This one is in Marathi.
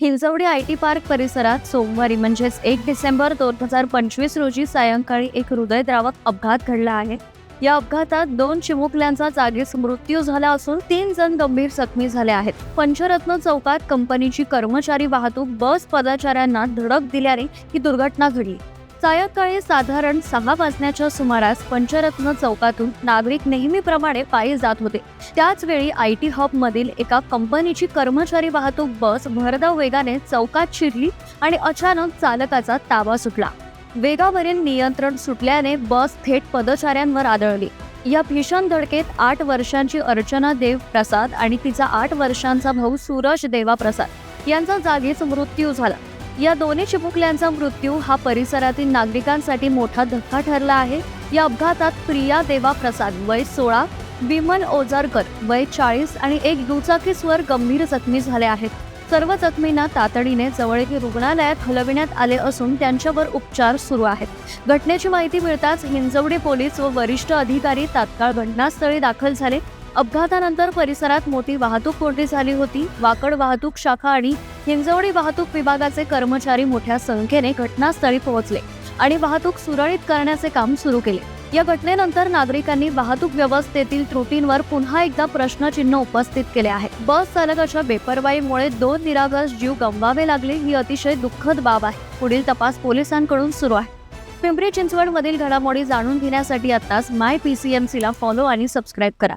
हिंजवडी आय टी पार्क परिसरात सोमवारी म्हणजेच एक डिसेंबर दोन हजार पंचवीस रोजी सायंकाळी एक हृदयद्रावक अपघात घडला आहे. या अपघातात दोन चिमुकल्यांचा जागीच मृत्यू झाला असून तीन जण गंभीर जखमी झाले आहेत. पंचरत्न चौकात कंपनीची कर्मचारी वाहतूक बस पदाचाऱ्यांना धडक दिल्याने ही दुर्घटना घडली. सायंकाळी साधारण सहा वाजण्याच्या सुमारास पंचरत्न चौकातून नागरिक नेहमीप्रमाणे पायी जात होते. त्याचवेळी आय टी हॉबमधील एका कंपनीची कर्मचारी वाहतूक बस भरधाव वेगाने चौकात शिरली आणि अचानक चालकाचा ताबा सुटला. वेगावरील नियंत्रण सुटल्याने बस थेट पदचाऱ्यांवर आदळली. या भीषण धडकेत आठ वर्षांची अर्चना देव प्रसाद आणि तिचा आठ वर्षांचा भाऊ सूरज देवा प्रसाद यांचा जागीच मृत्यू झाला. या दोन्ही चिमुकल्यांचा मृत्यू हा परिसरातील नागरिकांसाठी मोठा धक्का ठरला आहे. या अपघातात प्रिया देवा प्रसाद वय सोळा विमल ओजारकर वय चाळीस आणि एक दुचाकीस्वर गंभीर जखमी झाले आहेत. सर्व जखमींना तातडीने जवळील रुग्णालयात हलविण्यात आले असून त्यांच्यावर उपचार सुरू आहेत. घटनेची माहिती मिळताच हिंजवडी पोलीस व वरिष्ठ अधिकारी तात्काळ घटनास्थळी दाखल झाले. अपघातानंतर परिसरात मोठी वाहतूक कोंडी झाली होती. वाकड वाहतूक शाखा आणि हिंजवडी वाहतूक विभागाचे कर्मचारी मोठ्या संख्येने घटनास्थळी पोहोचले आणि वाहतूक सुरळीत करण्याचे काम सुरू केले. या घटनेनंतर नागरिकांनी वाहतूक व्यवस्थेतील त्रुटींवर पुन्हा एकदा प्रश्नचिन्ह उपस्थित केले आहे. बस चालकाच्या बेपरवाईमुळे दोन निरागस जीव गमवावे लागले ही अतिशय दुःखद बाब आहे. पुढील तपास पोलिसांकडून सुरू आहे. पिंपरी चिंचवड मधील घडामोडी जाणून घेण्यासाठी आताच माय पी सी एम सीला फॉलो आणि सबस्क्राईब करा.